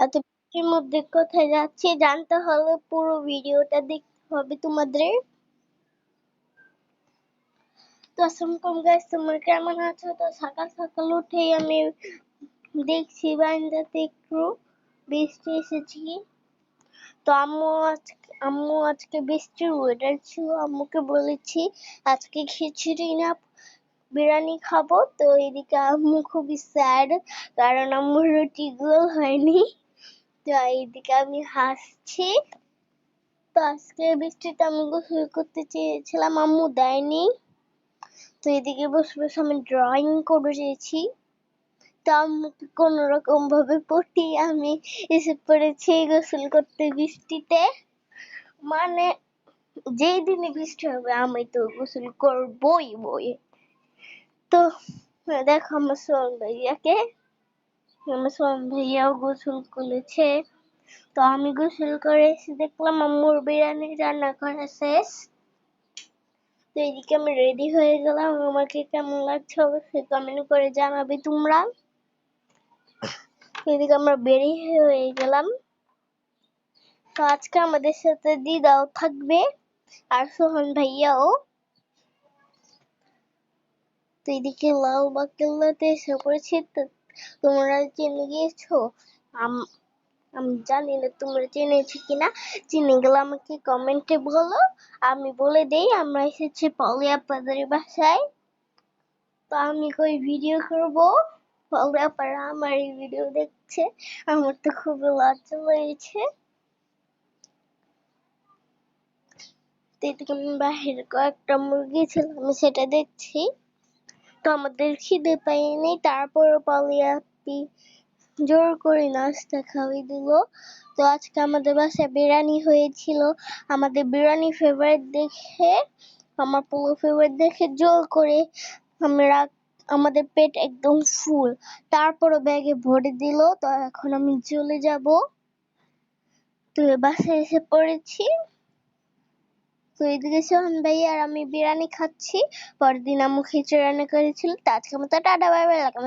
এত বৃষ্টির মধ্যে কোথায় যাচ্ছি জানতে হলে পুরো ভিডিওটা দেখতে হবে তোমাদের। তো আসসালামু গাইস তোমরা কেমন আছো? তো সকাল সকাল উঠেই আমি দেখছি বারান্দাতে একটু বৃষ্টি এসেছি। তো আম্মু আজকে আম্মু আজকে বৃষ্টির ওয়েদার ছিল, আম্মুকে বলেছি আজকে খিচুড়ি না, বিরিয়ানি খাব। তো এদিকে আম্মু খুবই স্যাড কারণ আম্মুর রুটি গোল হয়নি। এইদিকে আমি হাসছি। তো আজকে আমি গোসল করতে চেয়েছিলাম, আম্মু দেয়নি। তো এদিকে বসে বসে আমি ড্রয়িং করে চেয়েছি। তো আম্মুকে রকম ভাবে পটিয়ে আমি এসে পড়েছি গোসল করতে বৃষ্টিতে। মানে যেই দিনে বৃষ্টি হবে, আমি তো গোসল করবই বই। তো দেখো আমার সোহন ভাইয়াকে আমার ভাইয়াও গোসল করেছে। তো আমি গোসল করে এসে দেখলাম আম্মুর বিরিয়ানি রান্না করা শেষ তো এদিকে আমি রেডি হয়ে গেলাম। আমাকে কেমন লাগছে অবশ্যই কমেন্ট করে জানাবে তোমরা। এদিকে আমরা বেরিয়ে হয়ে গেলাম। তো আজকে আমাদের সাথে দিদাও থাকবে আর সোহন ভাইয়াও। তো এদিকে লাল বাকেল্লাতে এসে পড়েছি। তো তোমরা চিনে গিয়েছো? আম- জানি না তোমরা চিনেছো কিনা। চিনে গেলে আমাকে কমেন্টে বলো। আমি বলে দেই, আমরা এসেছি পলি আপাদের বাসায়। তো আমি কই ভিডিও করব? পলি আপারা আমার এই ভিডিও দেখছে। আমার তো খুবই লজ্জা লেগেছে। এদিকে আমি বাহিরে কয়েকটা মুরগি ছিল, আমি সেটা দেখছি। তো আমাদের খিদে পাইনি তারপর পলি আপি জোর করে নাস্তা খাওয়াই দিল। তো আজকে আমাদের বাসায় বিরিয়ানি হয়েছিল। আমাদের বিরিয়ানি ফেভারিট দেখে, আমার পুরো ফেভারিট দেখে জোর করে আমরা আমাদের পেট একদম ফুল তারপরও ব্যাগে ভরে দিল, তো এখন আমি চলে যাব। তো বাসায় এসে পড়েছি। তো এদিকে সোহান ভাই আর আমি বিরিয়ানি খাচ্ছি। পরদিন দিন আম্মু খিচুড়ি রান্না করেছিল। তো আজকে মতো টাটা, বাই বাই হাফেজ।